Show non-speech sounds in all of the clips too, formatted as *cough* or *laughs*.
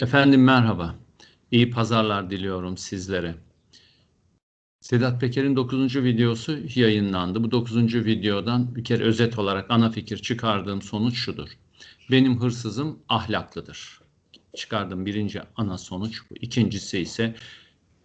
Efendim merhaba. İyi pazarlar diliyorum sizlere. Sedat Peker'in 9. videosu yayınlandı. Bu 9. videodan bir kere özet olarak ana fikir çıkardığım sonuç şudur. Benim hırsızım ahlaklıdır. Çıkardığım birinci ana sonuç bu. İkincisi ise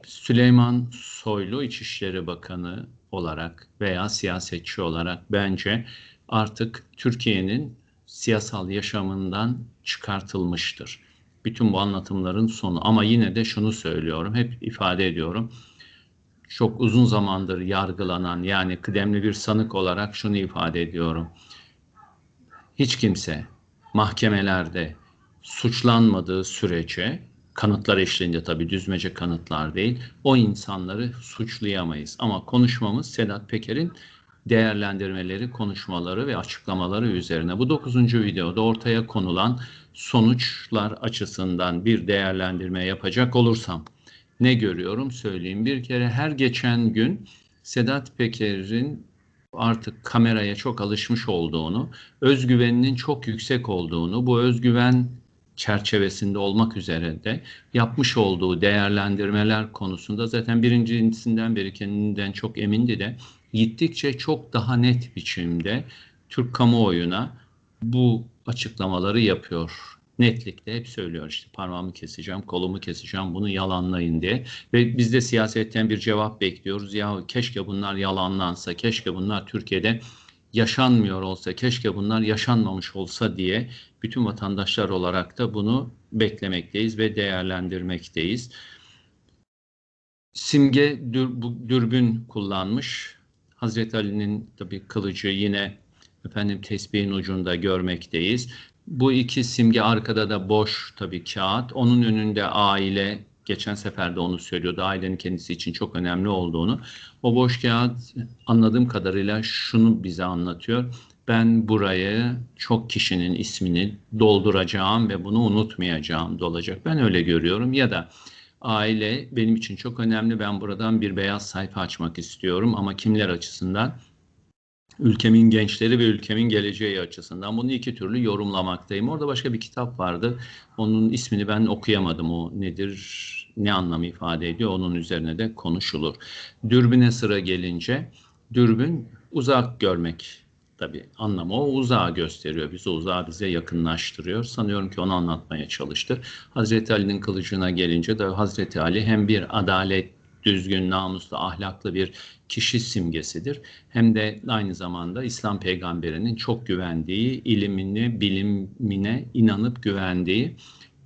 Süleyman Soylu İçişleri Bakanı olarak veya siyasetçi olarak bence artık Türkiye'nin siyasal yaşamından çıkartılmıştır bütün bu anlatımların sonu. Ama yine de şunu söylüyorum, hep ifade ediyorum. Çok uzun zamandır yargılanan yani kıdemli bir sanık olarak şunu ifade ediyorum. Hiç kimse mahkemelerde suçlanmadığı sürece kanıtlar eşliğinde tabii düzmece kanıtlar değil o insanları suçlayamayız. Ama konuşmamız Sedat Peker'in değerlendirmeleri, konuşmaları ve açıklamaları üzerine. Bu dokuzuncu videoda ortaya konulan sonuçlar açısından bir değerlendirme yapacak olursam ne görüyorum söyleyeyim. Bir kere her geçen gün Sedat Peker'in artık kameraya çok alışmış olduğunu, özgüveninin çok yüksek olduğunu, bu özgüven çerçevesinde olmak üzere de yapmış olduğu değerlendirmeler konusunda zaten birincisinden beri kendinden çok emindi de gittikçe çok daha net biçimde Türk kamuoyuna bu açıklamaları yapıyor. Netlikle hep söylüyor işte parmağımı keseceğim, kolumu keseceğim, bunu yalanlayın diye. Ve biz de siyasetten bir cevap bekliyoruz. Ya keşke bunlar yalanlansa, keşke bunlar Türkiye'de yaşanmıyor olsa, keşke bunlar yaşanmamış olsa diye bütün vatandaşlar olarak da bunu beklemekteyiz ve değerlendirmekteyiz. Simge dür, dürbün kullanmış. Hazreti Ali'nin tabii kılıcı yine efendim tesbihin ucunda görmekteyiz. Bu iki simge arkada da boş tabii kağıt. Onun önünde aile geçen sefer de onu söylüyordu. Ailenin kendisi için çok önemli olduğunu. O boş kağıt anladığım kadarıyla şunu bize anlatıyor. Ben burayı çok kişinin ismini dolduracağım ve bunu unutmayacağım dolacak. Ben öyle görüyorum ya da aile benim için çok önemli. Ben buradan bir beyaz sayfa açmak istiyorum ama kimler açısından? Ülkemin gençleri ve ülkemin geleceği açısından bunu iki türlü yorumlamaktayım. Orada başka bir kitap vardı. Onun ismini ben okuyamadım. O nedir, ne anlamı ifade ediyor onun üzerine de konuşulur. Dürbüne sıra gelince dürbün uzak görmek tabii anlamı o uzağa gösteriyor. Bizi uzağa bize yakınlaştırıyor. Sanıyorum ki onu anlatmaya çalıştı. Hazreti Ali'nin kılıcına gelince de Hazreti Ali hem bir adalet düzgün, namuslu, ahlaklı bir kişi simgesidir. Hem de aynı zamanda İslam peygamberinin çok güvendiği, ilimini, bilimine inanıp güvendiği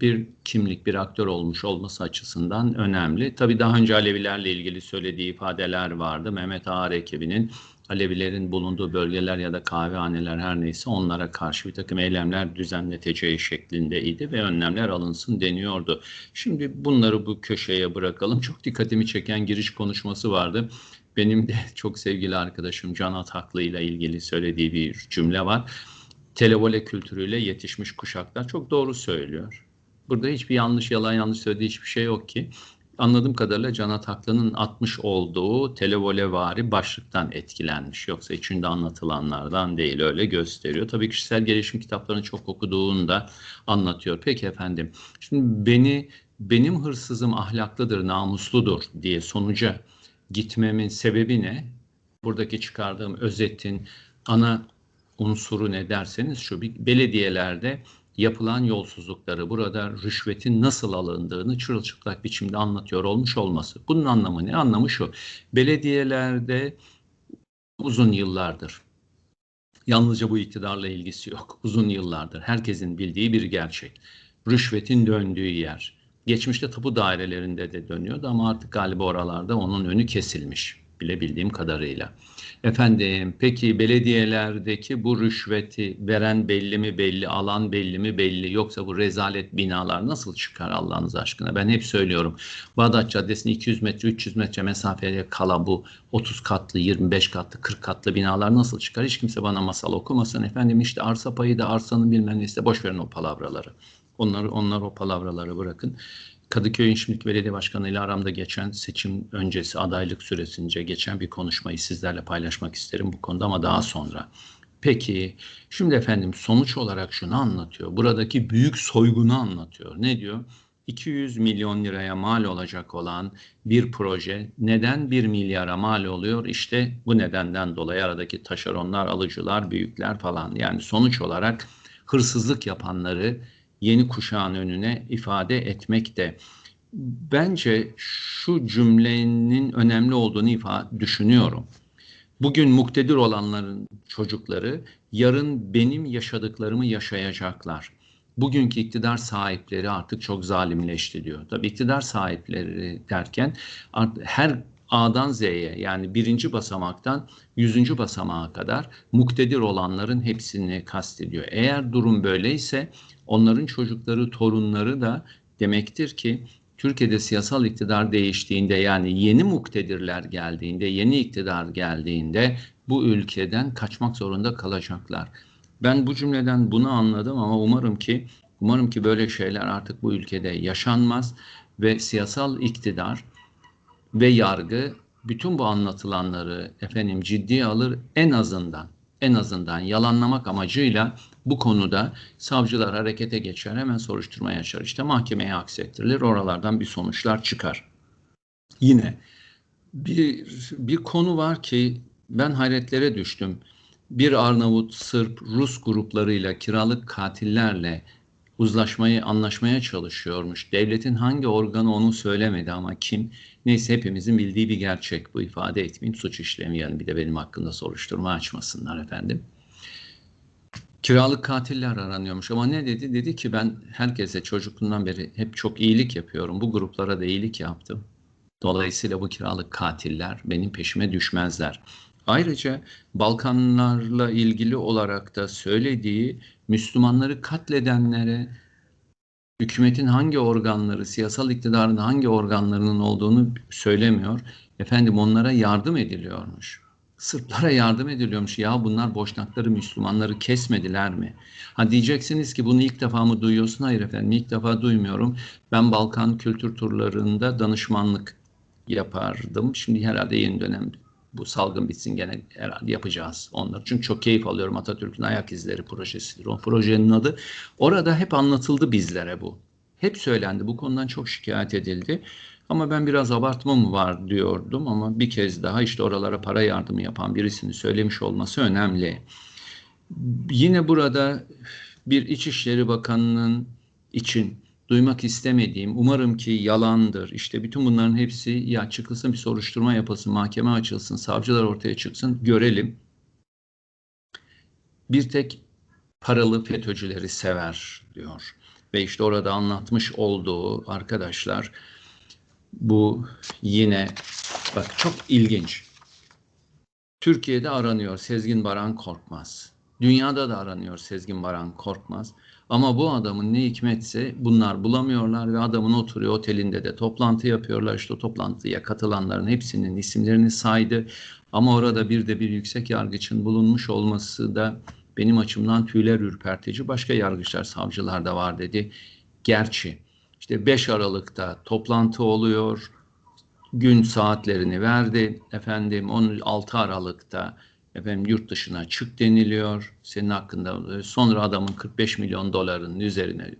bir kimlik, bir aktör olmuş olması açısından önemli. Tabii daha önce Alevilerle ilgili söylediği ifadeler vardı. Mehmet Ağar ekibinin Alevilerin bulunduğu bölgeler ya da kahvehaneler her neyse onlara karşı bir takım eylemler düzenleteceği şeklindeydi ve önlemler alınsın deniyordu. Şimdi bunları bu köşeye bırakalım. Çok dikkatimi çeken giriş konuşması vardı. Benim de *laughs* çok sevgili arkadaşım Can Ataklı ile ilgili söylediği bir cümle var. Televole kültürüyle yetişmiş kuşaklar çok doğru söylüyor. Burada hiçbir yanlış, yalan yanlış söylediği hiçbir şey yok ki anladığım kadarıyla Can Ataklı'nın atmış olduğu televolevari başlıktan etkilenmiş. Yoksa içinde anlatılanlardan değil öyle gösteriyor. Tabii kişisel gelişim kitaplarını çok okuduğunda anlatıyor. Peki efendim şimdi beni benim hırsızım ahlaklıdır, namusludur diye sonuca gitmemin sebebi ne? Buradaki çıkardığım özetin ana unsuru ne derseniz şu bir belediyelerde yapılan yolsuzlukları, burada rüşvetin nasıl alındığını çırılçıplak biçimde anlatıyor olmuş olması. Bunun anlamı ne? Anlamı şu. Belediyelerde uzun yıllardır Yalnızca bu iktidarla ilgisi yok. Uzun yıllardır herkesin bildiği bir gerçek. Rüşvetin döndüğü yer. Geçmişte tapu dairelerinde de dönüyordu ama artık galiba oralarda onun önü kesilmiş bilebildiğim kadarıyla. Efendim peki belediyelerdeki bu rüşveti veren belli mi belli, alan belli mi belli yoksa bu rezalet binalar nasıl çıkar Allah'ınız aşkına? Ben hep söylüyorum. Bağdat Caddesi'nin 200 metre 300 metre mesafeye kala bu 30 katlı 25 katlı 40 katlı binalar nasıl çıkar? Hiç kimse bana masal okumasın. Efendim işte arsa payı da arsanın bilmem neyse boş verin o palavraları. Onları, onlar o palavraları bırakın. Kadıköy'ün şimdiki belediye başkanı ile aramda geçen seçim öncesi adaylık süresince geçen bir konuşmayı sizlerle paylaşmak isterim bu konuda ama daha sonra. Peki şimdi efendim sonuç olarak şunu anlatıyor. Buradaki büyük soygunu anlatıyor. Ne diyor? 200 milyon liraya mal olacak olan bir proje neden 1 milyara mal oluyor? İşte bu nedenden dolayı aradaki taşeronlar, alıcılar, büyükler falan. Yani sonuç olarak hırsızlık yapanları yeni kuşağın önüne ifade etmek de bence şu cümlenin önemli olduğunu ifade düşünüyorum. Bugün muktedir olanların çocukları yarın benim yaşadıklarımı yaşayacaklar. Bugünkü iktidar sahipleri artık çok zalimleşti diyor. Tabii iktidar sahipleri derken her A'dan Z'ye yani birinci basamaktan yüzüncü basamağa kadar muktedir olanların hepsini kastediyor. Eğer durum böyleyse onların çocukları, torunları da demektir ki Türkiye'de siyasal iktidar değiştiğinde yani yeni muktedirler geldiğinde, yeni iktidar geldiğinde bu ülkeden kaçmak zorunda kalacaklar. Ben bu cümleden bunu anladım ama umarım ki umarım ki böyle şeyler artık bu ülkede yaşanmaz ve siyasal iktidar ve yargı bütün bu anlatılanları efendim ciddiye alır en azından en azından yalanlamak amacıyla bu konuda savcılar harekete geçer hemen soruşturmaya açar. İşte mahkemeye aksettirilir oralardan bir sonuçlar çıkar. Yine bir, bir konu var ki ben hayretlere düştüm. Bir Arnavut, Sırp, Rus gruplarıyla kiralık katillerle uzlaşmayı, anlaşmaya çalışıyormuş. Devletin hangi organı onu söylemedi ama kim? Neyse hepimizin bildiği bir gerçek. Bu ifade etmeyeyim suç işlemeyen bir de benim hakkında soruşturma açmasınlar efendim. Kiralık katiller aranıyormuş ama ne dedi? Dedi ki ben herkese çocukluğundan beri hep çok iyilik yapıyorum. Bu gruplara da iyilik yaptım. Dolayısıyla bu kiralık katiller benim peşime düşmezler. Ayrıca Balkanlarla ilgili olarak da söylediği Müslümanları katledenlere hükümetin hangi organları, siyasal iktidarın hangi organlarının olduğunu söylemiyor. Efendim onlara yardım ediliyormuş. Sırplara yardım ediliyormuş. Ya bunlar boşnakları, Müslümanları kesmediler mi? Ha diyeceksiniz ki bunu ilk defa mı duyuyorsun? Hayır efendim ilk defa duymuyorum. Ben Balkan kültür turlarında danışmanlık yapardım. Şimdi herhalde yeni dönem bu salgın bitsin gene herhalde yapacağız onları. Çünkü çok keyif alıyorum Atatürk'ün ayak izleri projesidir. O projenin adı. Orada hep anlatıldı bizlere bu. Hep söylendi. Bu konudan çok şikayet edildi. Ama ben biraz abartma mı var diyordum ama bir kez daha işte oralara para yardımı yapan birisini söylemiş olması önemli. Yine burada bir İçişleri Bakanı'nın için duymak istemediğim, umarım ki yalandır. İşte bütün bunların hepsi ya çıkılsın bir soruşturma yapılsın, mahkeme açılsın, savcılar ortaya çıksın, görelim. Bir tek paralı FETÖ'cüleri sever diyor. Ve işte orada anlatmış olduğu arkadaşlar bu yine bak çok ilginç. Türkiye'de aranıyor Sezgin Baran Korkmaz. Dünyada da aranıyor Sezgin Baran Korkmaz. Ama bu adamın ne hikmetse bunlar bulamıyorlar ve adamın oturuyor otelinde de toplantı yapıyorlar. İşte o toplantıya katılanların hepsinin isimlerini saydı. Ama orada bir de bir yüksek yargıçın bulunmuş olması da benim açımdan tüyler ürpertici. Başka yargıçlar, savcılar da var dedi. Gerçi işte 5 Aralık'ta toplantı oluyor. Gün saatlerini verdi. Efendim 16 Aralık'ta efendim yurt dışına çık deniliyor senin hakkında. Sonra adamın 45 milyon doların üzerine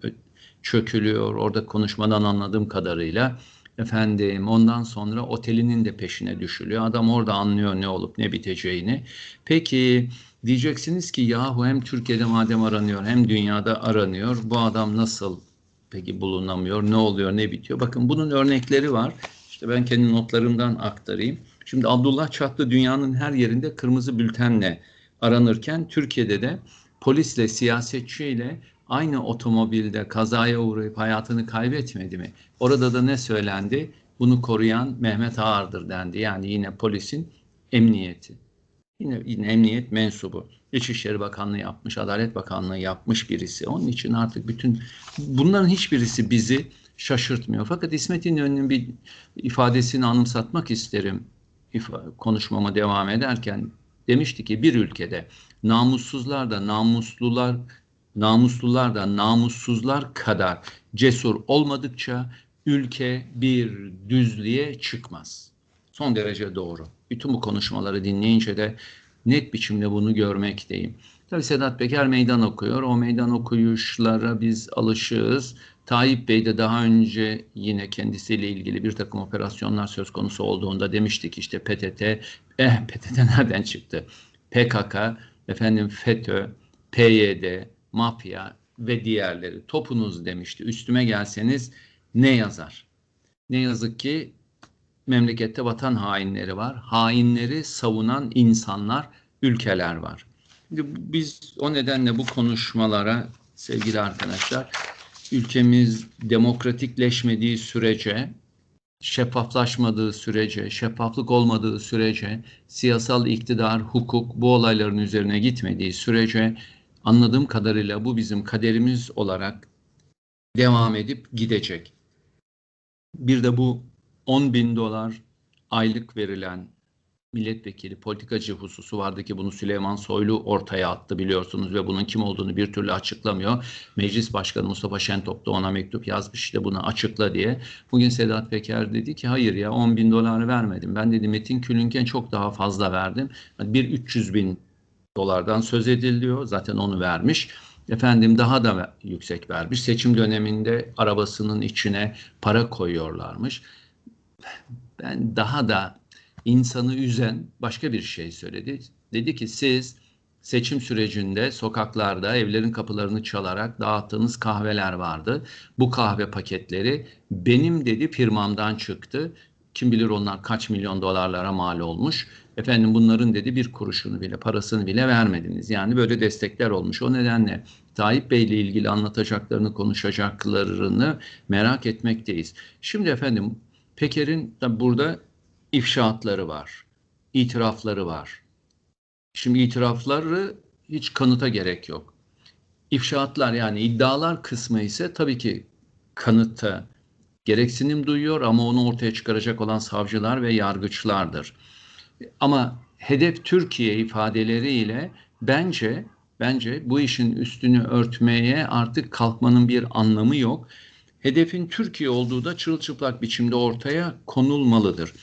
çökülüyor. Orada konuşmadan anladığım kadarıyla efendim ondan sonra otelinin de peşine düşülüyor. Adam orada anlıyor ne olup ne biteceğini. Peki diyeceksiniz ki yahu hem Türkiye'de madem aranıyor hem dünyada aranıyor. Bu adam nasıl peki bulunamıyor? Ne oluyor ne bitiyor? Bakın bunun örnekleri var. İşte ben kendi notlarımdan aktarayım. Şimdi Abdullah Çatlı dünyanın her yerinde kırmızı bültenle aranırken Türkiye'de de polisle, siyasetçiyle aynı otomobilde kazaya uğrayıp hayatını kaybetmedi mi? Orada da ne söylendi? Bunu koruyan Mehmet Ağar'dır dendi. Yani yine polisin emniyeti. Yine, yine emniyet mensubu. İçişleri Bakanlığı yapmış, Adalet Bakanlığı yapmış birisi. Onun için artık bütün bunların hiçbirisi bizi şaşırtmıyor. Fakat İsmet İnönü'nün bir ifadesini anımsatmak isterim konuşmama devam ederken demişti ki bir ülkede namussuzlar da namuslular namuslular da namussuzlar kadar cesur olmadıkça ülke bir düzlüğe çıkmaz. Son derece doğru. Bütün bu konuşmaları dinleyince de net biçimde bunu görmekteyim. Tabii Sedat Peker meydan okuyor. O meydan okuyuşlara biz alışığız. Tayyip Bey de daha önce yine kendisiyle ilgili bir takım operasyonlar söz konusu olduğunda demiştik işte PTT, eh PTT nereden çıktı? PKK, efendim FETÖ, PYD, mafya ve diğerleri topunuz demişti. Üstüme gelseniz ne yazar? Ne yazık ki memlekette vatan hainleri var. Hainleri savunan insanlar, ülkeler var. Şimdi biz o nedenle bu konuşmalara sevgili arkadaşlar ülkemiz demokratikleşmediği sürece şeffaflaşmadığı sürece, şeffaflık olmadığı sürece, siyasal iktidar, hukuk bu olayların üzerine gitmediği sürece anladığım kadarıyla bu bizim kaderimiz olarak devam edip gidecek. Bir de bu 10 bin dolar aylık verilen milletvekili politikacı hususu vardı ki bunu Süleyman Soylu ortaya attı biliyorsunuz ve bunun kim olduğunu bir türlü açıklamıyor. Meclis Başkanı Mustafa Şentop da ona mektup yazmış işte bunu açıkla diye. Bugün Sedat Peker dedi ki hayır ya 10 bin dolar vermedim. Ben dedi Metin Külünk'e çok daha fazla verdim. Bir 300 bin dolardan söz ediliyor zaten onu vermiş. Efendim daha da yüksek vermiş. Seçim döneminde arabasının içine para koyuyorlarmış. Ben daha da insanı üzen başka bir şey söyledi. Dedi ki siz seçim sürecinde sokaklarda evlerin kapılarını çalarak dağıttığınız kahveler vardı. Bu kahve paketleri benim dedi firmamdan çıktı. Kim bilir onlar kaç milyon dolarlara mal olmuş. Efendim bunların dedi bir kuruşunu bile parasını bile vermediniz. Yani böyle destekler olmuş. O nedenle Tayyip Bey ile ilgili anlatacaklarını konuşacaklarını merak etmekteyiz. Şimdi efendim Peker'in burada ifşaatları var, itirafları var. Şimdi itirafları hiç kanıta gerek yok. İfşaatlar yani iddialar kısmı ise tabii ki kanıta gereksinim duyuyor ama onu ortaya çıkaracak olan savcılar ve yargıçlardır. Ama hedef Türkiye ifadeleriyle bence bence bu işin üstünü örtmeye artık kalkmanın bir anlamı yok. Hedefin Türkiye olduğu da çırılçıplak biçimde ortaya konulmalıdır.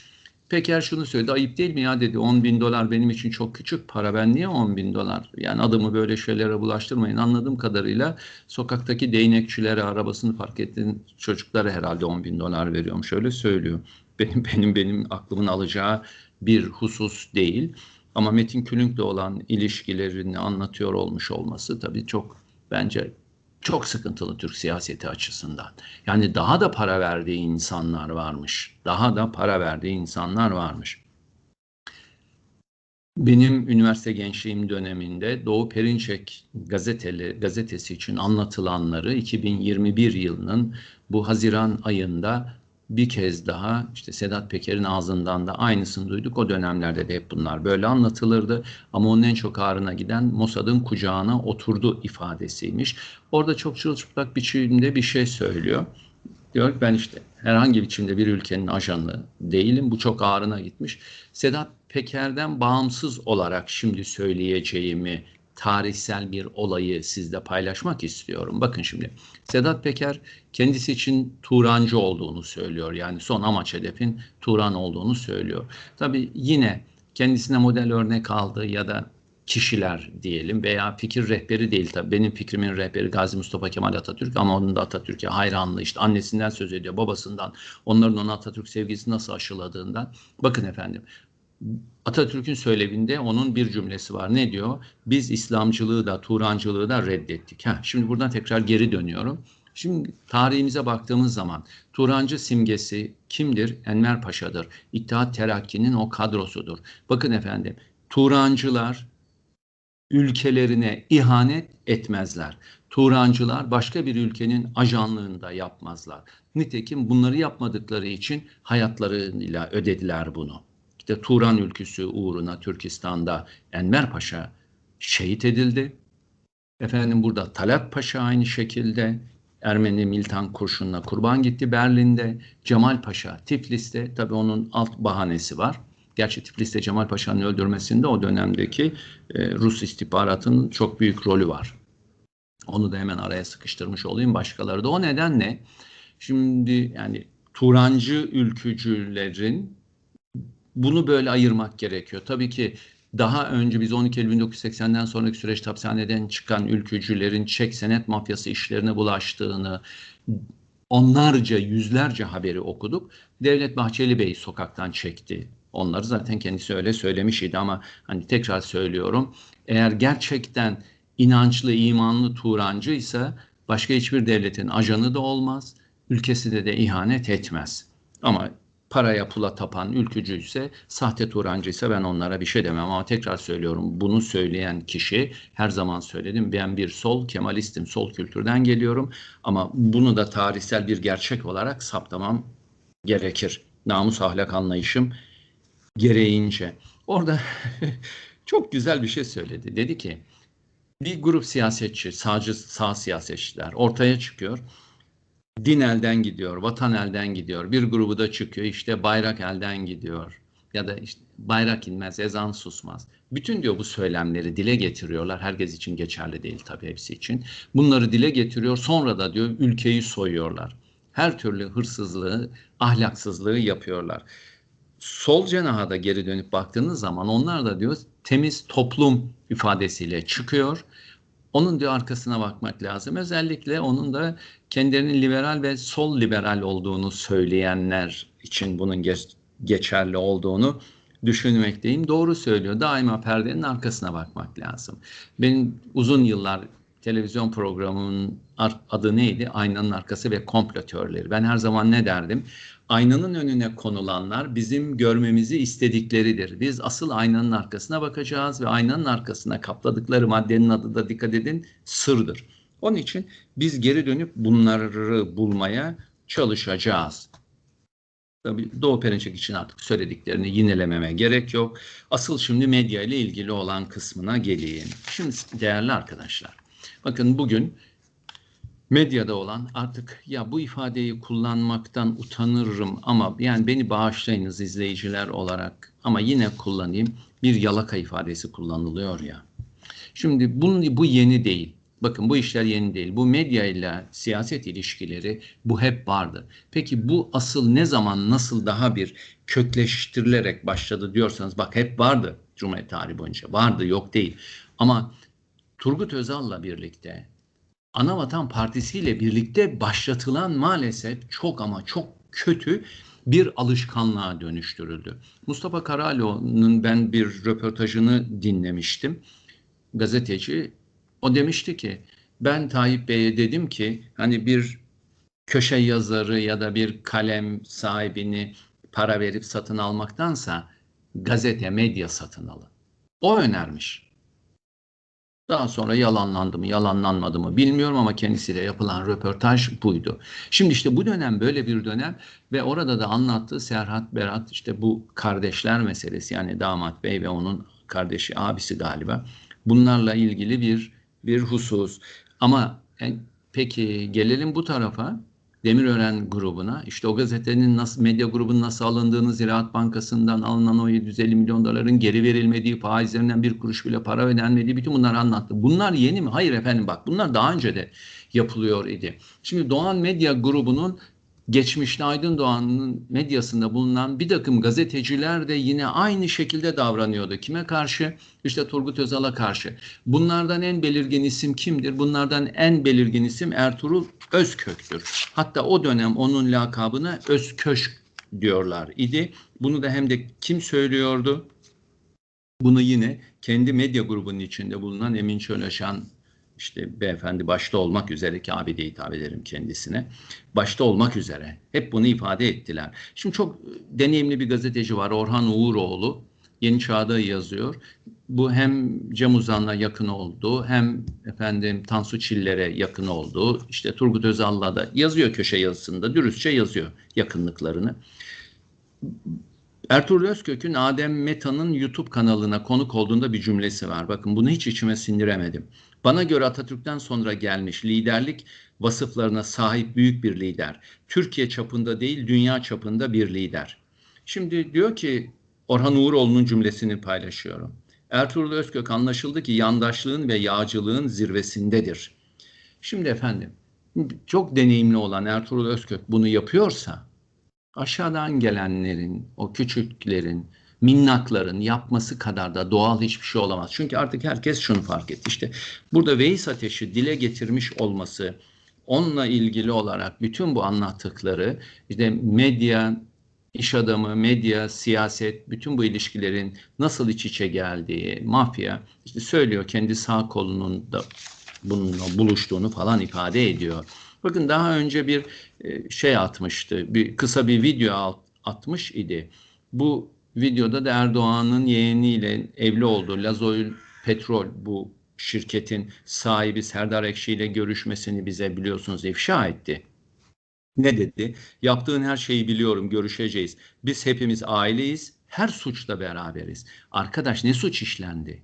Peker şunu söyledi ayıp değil mi ya? dedi. 10 bin dolar benim için çok küçük para. Ben niye 10 bin dolar? Yani adımı böyle şeylere bulaştırmayın. Anladığım kadarıyla sokaktaki değnekçilere arabasını fark ettiğin çocuklara herhalde 10 bin dolar veriyormuş. Öyle söylüyor. Benim benim benim aklımın alacağı bir husus değil. Ama Metin Külünk'le olan ilişkilerini anlatıyor olmuş olması tabii çok bence çok sıkıntılı Türk siyaseti açısından. Yani daha da para verdiği insanlar varmış. Daha da para verdiği insanlar varmış. Benim üniversite gençliğim döneminde Doğu Perinçek gazeteli, gazetesi için anlatılanları 2021 yılının bu Haziran ayında bir kez daha işte Sedat Peker'in ağzından da aynısını duyduk. O dönemlerde de hep bunlar böyle anlatılırdı. Ama onun en çok ağrına giden Mossad'ın kucağına oturdu ifadesiymiş. Orada çok çırılçıplak biçimde bir şey söylüyor. Diyor ki ben işte herhangi biçimde bir ülkenin ajanı değilim. Bu çok ağrına gitmiş. Sedat Peker'den bağımsız olarak şimdi söyleyeceğimi tarihsel bir olayı sizle paylaşmak istiyorum. Bakın şimdi Sedat Peker kendisi için Turancı olduğunu söylüyor. Yani son amaç hedefin Turan olduğunu söylüyor. Tabii yine kendisine model örnek aldığı ya da kişiler diyelim veya fikir rehberi değil tabii. Benim fikrimin rehberi Gazi Mustafa Kemal Atatürk ama onun da Atatürk'e hayranlığı işte annesinden söz ediyor babasından onların ona Atatürk sevgisi nasıl aşıladığından. Bakın efendim Atatürk'ün söyleminde onun bir cümlesi var. Ne diyor? Biz İslamcılığı da Turancılığı da reddettik. Ha, şimdi buradan tekrar geri dönüyorum. Şimdi tarihimize baktığımız zaman Turancı simgesi kimdir? Enver Paşa'dır. İttihat Terakki'nin o kadrosudur. Bakın efendim Turancılar ülkelerine ihanet etmezler. Turancılar başka bir ülkenin ajanlığında yapmazlar. Nitekim bunları yapmadıkları için hayatlarıyla ödediler bunu. İşte Turan ülküsü uğruna Türkistan'da Enver Paşa şehit edildi. Efendim burada Talat Paşa aynı şekilde Ermeni militan kurşunla kurban gitti Berlin'de. Cemal Paşa Tiflis'te tabi onun alt bahanesi var. Gerçi Tiflis'te Cemal Paşa'nın öldürmesinde o dönemdeki e, Rus istihbaratının çok büyük rolü var. Onu da hemen araya sıkıştırmış olayım başkaları da. O nedenle şimdi yani Turancı ülkücülerin bunu böyle ayırmak gerekiyor. Tabii ki Daha önce biz 12 Eylül 1980'den sonraki süreçte hapishaneden çıkan ülkücülerin çek senet mafyası işlerine bulaştığını, onlarca, yüzlerce haberi okuduk. Devlet Bahçeli Bey sokaktan çekti. Onları zaten kendisi öyle söylemiş idi ama hani tekrar söylüyorum. Eğer gerçekten inançlı, imanlı Turancıysa başka hiçbir devletin ajanı da olmaz, ülkesine de ihanet etmez. Ama paraya pula tapan ülkücü ise sahte Turancı ise ben onlara bir şey demem ama tekrar söylüyorum bunu söyleyen kişi her zaman söyledim ben bir sol Kemalistim sol kültürden geliyorum ama bunu da tarihsel bir gerçek olarak saptamam gerekir. Namus ahlak anlayışım gereğince. Orada *laughs* çok güzel bir şey söyledi. Dedi ki bir grup siyasetçi, sağcı sağ siyasetçiler ortaya çıkıyor din elden gidiyor, vatan elden gidiyor. Bir grubu da çıkıyor işte bayrak elden gidiyor. Ya da işte bayrak inmez, ezan susmaz. Bütün diyor bu söylemleri dile getiriyorlar. Herkes için geçerli değil tabii hepsi için. Bunları dile getiriyor. Sonra da diyor ülkeyi soyuyorlar. Her türlü hırsızlığı, ahlaksızlığı yapıyorlar. Sol cenaha da geri dönüp baktığınız zaman onlar da diyor temiz toplum ifadesiyle çıkıyor. Onun diyor arkasına bakmak lazım. Özellikle onun da kendilerinin liberal ve sol liberal olduğunu söyleyenler için bunun geç, geçerli olduğunu düşünmekteyim. Doğru söylüyor. Daima perdenin arkasına bakmak lazım. Benim uzun yıllar televizyon programının adı neydi? Aynanın arkası ve komplo Ben her zaman ne derdim? Aynanın önüne konulanlar bizim görmemizi istedikleridir. Biz asıl aynanın arkasına bakacağız ve aynanın arkasına kapladıkları maddenin adı da dikkat edin sırdır. Onun için biz geri dönüp bunları bulmaya çalışacağız. Tabii Doğu Perinçek için artık söylediklerini yinelememe gerek yok. Asıl şimdi medya ile ilgili olan kısmına geleyim. Şimdi değerli arkadaşlar, bakın bugün medyada olan artık ya bu ifadeyi kullanmaktan utanırım ama yani beni bağışlayınız izleyiciler olarak ama yine kullanayım bir yalaka ifadesi kullanılıyor ya. Şimdi bunun, bu yeni değil. Bakın bu işler yeni değil. Bu medya ile siyaset ilişkileri bu hep vardı. Peki bu asıl ne zaman nasıl daha bir kökleştirilerek başladı diyorsanız bak hep vardı Cumhuriyet tarihi boyunca. Vardı yok değil. Ama Turgut Özal'la birlikte Anavatan Partisi ile birlikte başlatılan maalesef çok ama çok kötü bir alışkanlığa dönüştürüldü. Mustafa Karaloğlu'nun ben bir röportajını dinlemiştim. Gazeteci o demişti ki ben Tayyip Bey'e dedim ki hani bir köşe yazarı ya da bir kalem sahibini para verip satın almaktansa gazete, medya satın alın. O önermiş. Daha sonra yalanlandı mı, yalanlanmadı mı bilmiyorum ama kendisiyle yapılan röportaj buydu. Şimdi işte bu dönem böyle bir dönem ve orada da anlattığı Serhat Berat işte bu kardeşler meselesi yani damat bey ve onun kardeşi abisi galiba bunlarla ilgili bir bir husus. Ama yani, peki gelelim bu tarafa. Demirören grubuna işte o gazetenin nasıl medya grubunun nasıl alındığını Ziraat Bankası'ndan alınan o 750 milyon doların geri verilmediği faizlerinden bir kuruş bile para ödenmediği bütün bunları anlattı. Bunlar yeni mi? Hayır efendim bak bunlar daha önce de yapılıyor idi. Şimdi Doğan Medya grubunun geçmişte Aydın Doğan'ın medyasında bulunan bir takım gazeteciler de yine aynı şekilde davranıyordu. Kime karşı? İşte Turgut Özal'a karşı. Bunlardan en belirgin isim kimdir? Bunlardan en belirgin isim Ertuğrul Özkök'tür. Hatta o dönem onun lakabına Özköşk diyorlar idi. Bunu da hem de kim söylüyordu? Bunu yine kendi medya grubunun içinde bulunan Emin Çöleşan işte beyefendi başta olmak üzere ki abi de hitap ederim kendisine. Başta olmak üzere. Hep bunu ifade ettiler. Şimdi çok deneyimli bir gazeteci var Orhan Uğuroğlu. Yeni Çağ'da yazıyor. Bu hem Cem Uzan'la yakın oldu, hem efendim Tansu Çiller'e yakın oldu. İşte Turgut Özal'la da yazıyor köşe yazısında, dürüstçe yazıyor yakınlıklarını. Ertuğrul Özkök'ün Adem Meta'nın YouTube kanalına konuk olduğunda bir cümlesi var. Bakın bunu hiç içime sindiremedim. Bana göre Atatürk'ten sonra gelmiş liderlik vasıflarına sahip büyük bir lider. Türkiye çapında değil dünya çapında bir lider. Şimdi diyor ki Orhan Uğuroğlu'nun cümlesini paylaşıyorum. Ertuğrul Özkök anlaşıldı ki yandaşlığın ve yağcılığın zirvesindedir. Şimdi efendim çok deneyimli olan Ertuğrul Özkök bunu yapıyorsa aşağıdan gelenlerin, o küçüklerin minnakların yapması kadar da doğal hiçbir şey olamaz. Çünkü artık herkes şunu fark etti. İşte burada Veys Ateş'i dile getirmiş olması, onunla ilgili olarak bütün bu anlattıkları işte medya, iş adamı, medya, siyaset, bütün bu ilişkilerin nasıl iç içe geldiği, mafya işte söylüyor kendi sağ kolunun da bununla buluştuğunu falan ifade ediyor. Bakın daha önce bir e, şey atmıştı, bir kısa bir video atmış idi. Bu videoda da Erdoğan'ın yeğeniyle evli olduğu Lazoil Petrol bu şirketin sahibi Serdar Ekşi ile görüşmesini bize biliyorsunuz ifşa etti. Ne dedi? Yaptığın her şeyi biliyorum, görüşeceğiz. Biz hepimiz aileyiz, her suçla beraberiz. Arkadaş ne suç işlendi?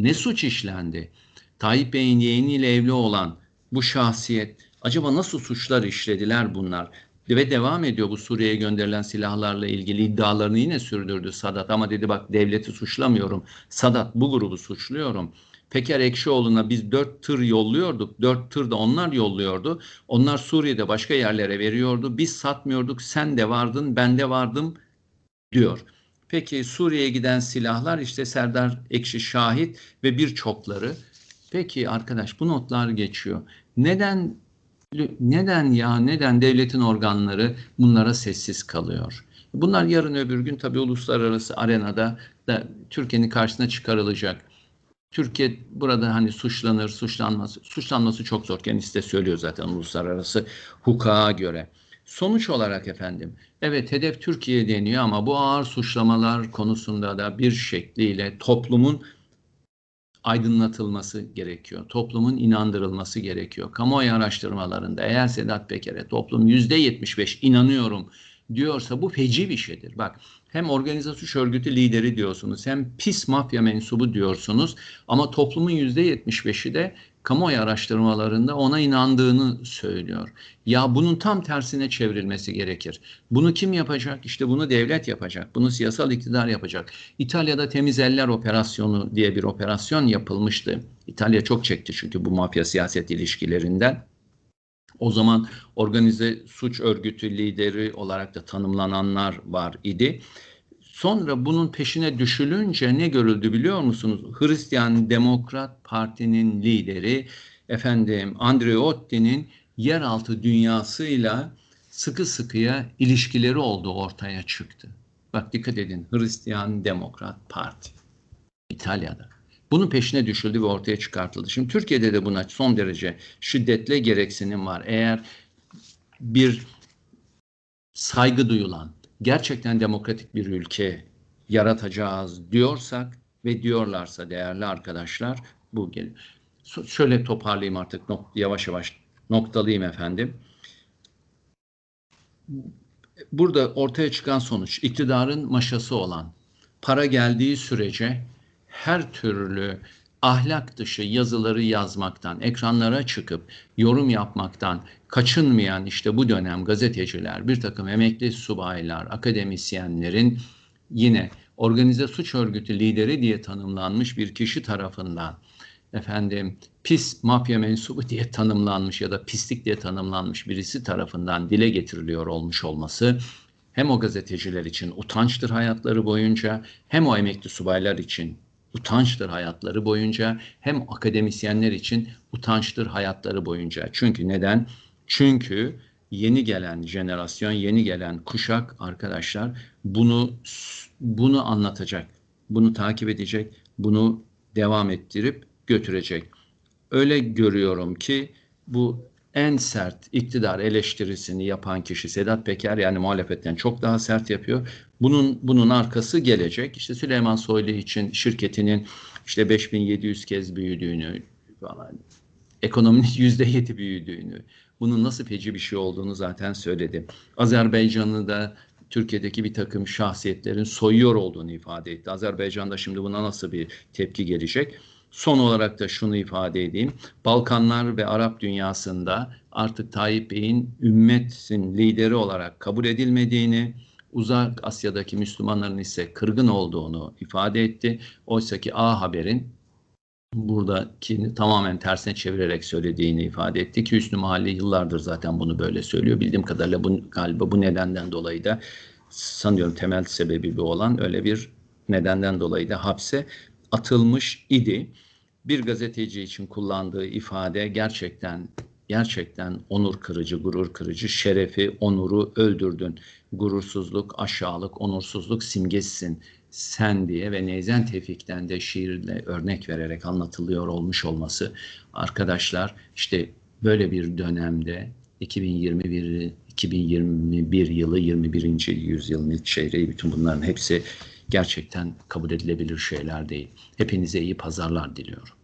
Ne suç işlendi? Tayyip Bey'in yeğeniyle evli olan bu şahsiyet acaba nasıl suçlar işlediler bunlar? Ve devam ediyor bu Suriye'ye gönderilen silahlarla ilgili iddialarını yine sürdürdü Sadat. Ama dedi bak devleti suçlamıyorum. Sadat bu grubu suçluyorum. Peker Ekşioğlu'na biz dört tır yolluyorduk. Dört tır da onlar yolluyordu. Onlar Suriye'de başka yerlere veriyordu. Biz satmıyorduk. Sen de vardın, ben de vardım diyor. Peki Suriye'ye giden silahlar işte Serdar Ekşi şahit ve birçokları. Peki arkadaş bu notlar geçiyor. Neden neden ya neden devletin organları bunlara sessiz kalıyor? Bunlar yarın öbür gün tabii uluslararası arenada da Türkiye'nin karşısına çıkarılacak. Türkiye burada hani suçlanır, suçlanması, suçlanması çok zor. Kendisi de söylüyor zaten uluslararası hukuka göre. Sonuç olarak efendim, evet hedef Türkiye deniyor ama bu ağır suçlamalar konusunda da bir şekliyle toplumun aydınlatılması gerekiyor. Toplumun inandırılması gerekiyor. Kamuoyu araştırmalarında eğer Sedat Peker'e toplum yüzde 75 inanıyorum diyorsa bu feci bir şeydir. Bak hem organize suç örgütü lideri diyorsunuz hem pis mafya mensubu diyorsunuz ama toplumun yüzde 75'i de kamuoyu araştırmalarında ona inandığını söylüyor. Ya bunun tam tersine çevrilmesi gerekir. Bunu kim yapacak? İşte bunu devlet yapacak. Bunu siyasal iktidar yapacak. İtalya'da temiz eller operasyonu diye bir operasyon yapılmıştı. İtalya çok çekti çünkü bu mafya siyaset ilişkilerinden. O zaman organize suç örgütü lideri olarak da tanımlananlar var idi. Sonra bunun peşine düşülünce ne görüldü biliyor musunuz? Hristiyan Demokrat Parti'nin lideri efendim Andreotti'nin yeraltı dünyasıyla sıkı sıkıya ilişkileri olduğu ortaya çıktı. Bak dikkat edin Hristiyan Demokrat Parti İtalya'da. Bunun peşine düşüldü ve ortaya çıkartıldı. Şimdi Türkiye'de de buna son derece şiddetle gereksinim var. Eğer bir saygı duyulan, gerçekten demokratik bir ülke yaratacağız diyorsak ve diyorlarsa değerli arkadaşlar bu gelir. Şöyle toparlayayım artık yavaş yavaş noktalayayım efendim. Burada ortaya çıkan sonuç iktidarın maşası olan para geldiği sürece her türlü ahlak dışı yazıları yazmaktan, ekranlara çıkıp yorum yapmaktan kaçınmayan işte bu dönem gazeteciler, bir takım emekli subaylar, akademisyenlerin yine organize suç örgütü lideri diye tanımlanmış bir kişi tarafından efendim pis mafya mensubu diye tanımlanmış ya da pislik diye tanımlanmış birisi tarafından dile getiriliyor olmuş olması hem o gazeteciler için utançtır hayatları boyunca hem o emekli subaylar için utançtır hayatları boyunca hem akademisyenler için utançtır hayatları boyunca. Çünkü neden? Çünkü yeni gelen jenerasyon, yeni gelen kuşak arkadaşlar bunu bunu anlatacak, bunu takip edecek, bunu devam ettirip götürecek. Öyle görüyorum ki bu en sert iktidar eleştirisini yapan kişi Sedat Peker yani muhalefetten çok daha sert yapıyor. Bunun bunun arkası gelecek. İşte Süleyman Soylu için şirketinin işte 5700 kez büyüdüğünü falan ekonominin *laughs* %7 büyüdüğünü, bunun nasıl feci bir şey olduğunu zaten söyledi. Azerbaycan'ı da Türkiye'deki bir takım şahsiyetlerin soyuyor olduğunu ifade etti. Azerbaycan'da şimdi buna nasıl bir tepki gelecek? Son olarak da şunu ifade edeyim. Balkanlar ve Arap dünyasında artık Tayyip Bey'in ümmetin lideri olarak kabul edilmediğini, Uzak Asya'daki Müslümanların ise kırgın olduğunu ifade etti. Oysa ki A Haber'in buradaki tamamen tersine çevirerek söylediğini ifade etti ki Hüsnü Mahalli yıllardır zaten bunu böyle söylüyor. Bildiğim kadarıyla bu, galiba bu nedenden dolayı da sanıyorum temel sebebi bu olan öyle bir nedenden dolayı da hapse atılmış idi. Bir gazeteci için kullandığı ifade gerçekten gerçekten onur kırıcı, gurur kırıcı, şerefi, onuru öldürdün. Gurursuzluk, aşağılık, onursuzluk simgesisin sen diye ve Neyzen Tevfik'ten de şiirle örnek vererek anlatılıyor olmuş olması arkadaşlar işte böyle bir dönemde 2021 2021 yılı 21. yüzyılın ilk çeyreği bütün bunların hepsi gerçekten kabul edilebilir şeyler değil. Hepinize iyi pazarlar diliyorum.